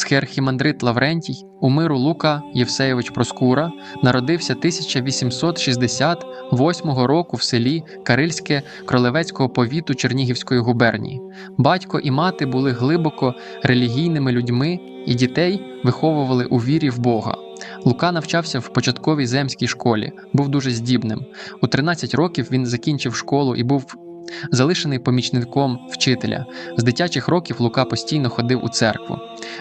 схерхімандрит Лаврентій, у миру Лука Євсеєвич Проскура, народився 1868 року в селі Карильське Кролевецького повіту Чернігівської губернії. Батько і мати були глибоко релігійними людьми і дітей виховували у вірі в Бога. Лука навчався в початковій земській школі, був дуже здібним. У 13 років він закінчив школу і був залишений помічником вчителя. З дитячих років Лука постійно ходив у церкву.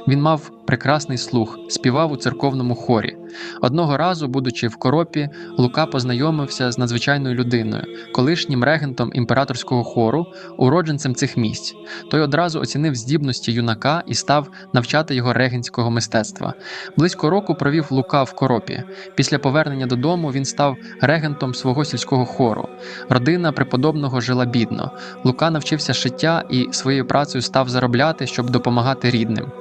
Він мав прекрасний слух, співав у церковному хорі. Одного разу, будучи в коропі, Лука познайомився з надзвичайною людиною, колишнім регентом імператорського хору, уродженцем цих місць. Той одразу оцінив здібності юнака і став навчати його регентського мистецтва. Близько року провів Лука в коропі. Після повернення додому він став регентом свого сільського хору. Родина преподобного жила бідно. Лука навчився шиття і своєю працею став заробляти, щоб допомагати рідним.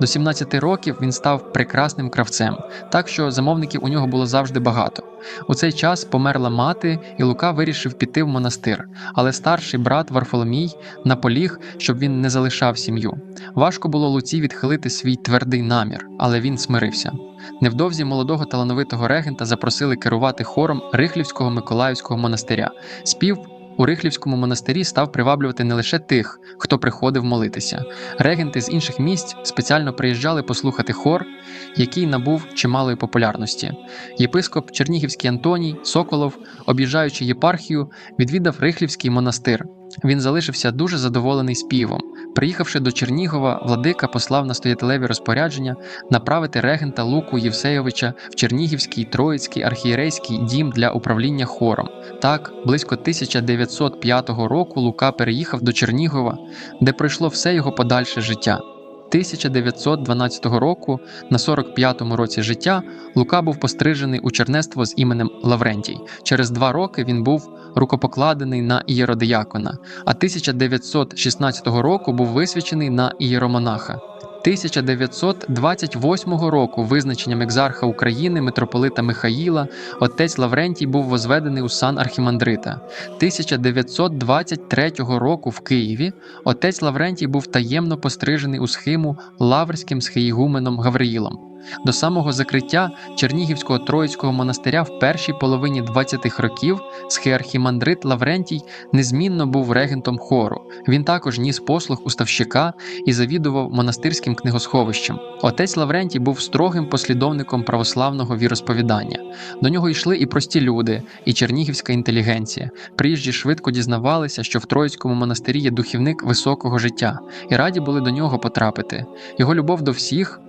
До 17 років він став прекрасним кравцем, так що замовників у нього було завжди багато. У цей час померла мати, і Лука вирішив піти в монастир, але старший брат Варфоломій наполіг, щоб він не залишав сім'ю. Важко було Луці відхилити свій твердий намір, але він смирився. Невдовзі молодого талановитого регента запросили керувати хором Рихлівського Миколаївського монастиря. Спів у Рихлівському монастирі став приваблювати не лише тих, хто приходив молитися. Регенти з інших місць спеціально приїжджали послухати хор, який набув чималої популярності. Єпископ Чернігівський Антоній Соколов, об'їжджаючи єпархію, відвідав Рихлівський монастир. Він залишився дуже задоволений співом. Приїхавши до Чернігова, владика послав настоятелеві розпорядження направити регента Луку Євсейовича в Чернігівський Троїцький архієрейський дім для управління хором. Так, близько 1905 року Лука переїхав до Чернігова, де пройшло все його подальше життя. 1912 року, на 45-му році життя, Лука був пострижений у чернество з іменем Лаврентій. Через два роки він був рукопокладений на ієродиякона, а 1916 року був висвячений на ієромонаха. 1928 року визначенням екзарха України митрополита Михаїла отець Лаврентій був возведений у сан архімандрита. 1923 року в Києві отець Лаврентій був таємно пострижений у схиму лаврським схиїгуменом Гавриїлом. До самого закриття Чернігівського Троїцького монастиря в першій половині 20-х років схиархімандрит Лаврентій незмінно був регентом хору. Він також ніс послуг уставщика і завідував монастирським книгосховищем. Отець Лаврентій був строгим послідовником православного віросповідання. До нього йшли і прості люди, і чернігівська інтелігенція. Приїжджі швидко дізнавалися, що в Троїцькому монастирі є духівник високого життя, і раді були до нього потрапити. Його любов до всіх.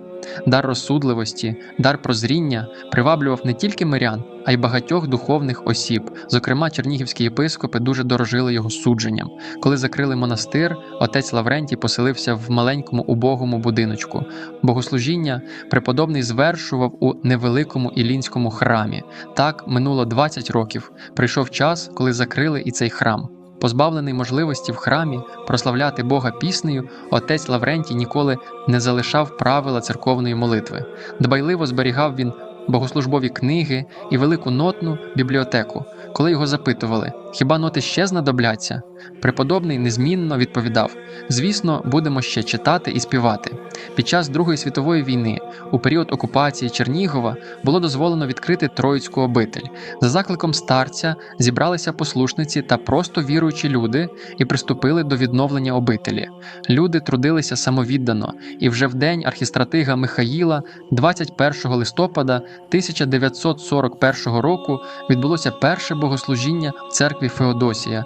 Дар розсудливості, дар прозріння приваблював не тільки мирян, а й багатьох духовних осіб. Зокрема, чернігівські єпископи дуже дорожили його судженням. Коли закрили монастир, отець Лаврентій поселився в маленькому убогому будиночку. Богослужіння преподобний звершував у невеликому ілінському храмі. Так минуло 20 років. Прийшов час, коли закрили і цей храм. Позбавлений можливості в храмі прославляти Бога піснею, отець Лаврентій ніколи не залишав правила церковної молитви. Дбайливо зберігав він богослужбові книги і велику нотну бібліотеку. Коли його запитували, хіба ноти ще знадобляться? Преподобний незмінно відповідав: звісно, будемо ще читати і співати. Під час Другої світової війни, у період окупації Чернігова, було дозволено відкрити Троїцьку обитель. За закликом старця зібралися послушниці та просто віруючі люди і приступили до відновлення обителі. Люди трудилися самовіддано, і вже в день архістратига Михаїла, 21 листопада 1941 року, відбулося перше богослужіння в церкві Феодосія,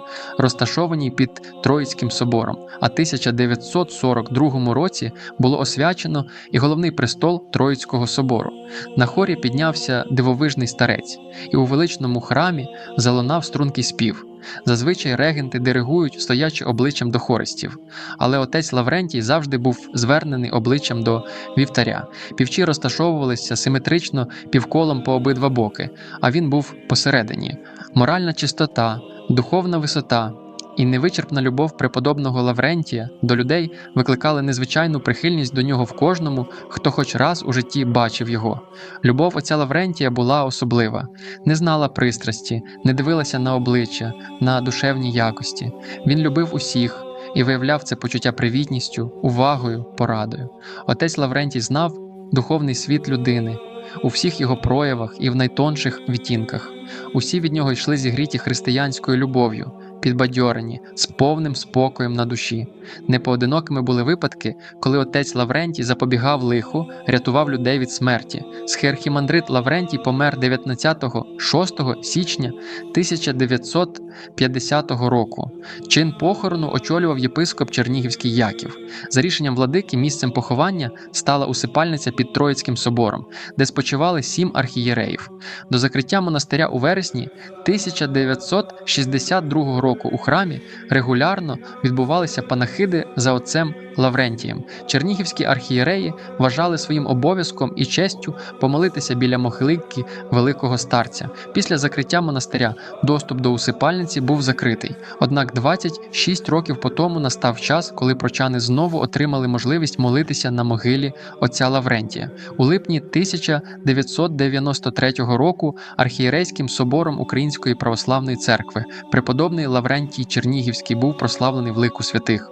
розташованій під Троїцьким собором. А 1942 році було освячено і головний престол Троїцького собору. На хорі піднявся дивовижний старець, і у величному храмі залунав стрункий спів. Зазвичай регенти диригують, стоячи обличчям до хористів, але отець Лаврентій завжди був звернений обличчям до вівтаря. Півчі розташовувалися симетрично півколом по обидва боки, а він був посередині. Моральна чистота, духовна висота. І невичерпна любов преподобного Лаврентія до людей викликали незвичайну прихильність до нього в кожному, хто хоч раз у житті бачив його. Любов отця Лаврентія була особлива, не знала пристрасті, не дивилася на обличчя, на душевні якості. Він любив усіх, і виявляв це почуття привітністю, увагою, порадою. Отець Лаврентій знав духовний світ людини у всіх його проявах і в найтонших відтінках. Усі від нього йшли зігріті християнською любов'ю, підбадьорені, з повним спокоєм на душі. Непоодинокими були випадки, коли отець Лаврентій запобігав лиху, рятував людей від смерті. Схерхімандрит Лаврентій помер 19-6 січня 1950 року. Чин похорону очолював єпископ Чернігівський Яків. За рішенням владики місцем поховання стала усипальниця під Троїцьким собором, де спочивали сім архієреїв. До закриття монастиря у вересні 1962 року у храмі регулярно відбувалися панахиди за отцем Лаврентієм. Чернігівські архієреї вважали своїм обов'язком і честю помолитися біля могилки великого старця. Після закриття монастиря доступ до усипальниці був закритий. Однак 26 років по тому настав час, коли прочани знову отримали можливість молитися на могилі отця Лаврентія. У липні 1993 року архієрейським собором Української православної церкви преподобний Лаврентій Чернігівський був прославлений в лику святих.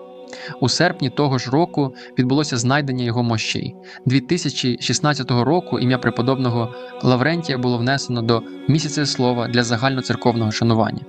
У серпні того ж року відбулося знайдення його мощей. 2016 року ім'я преподобного Лаврентія було внесено до місяця слова для загальноцерковного шанування.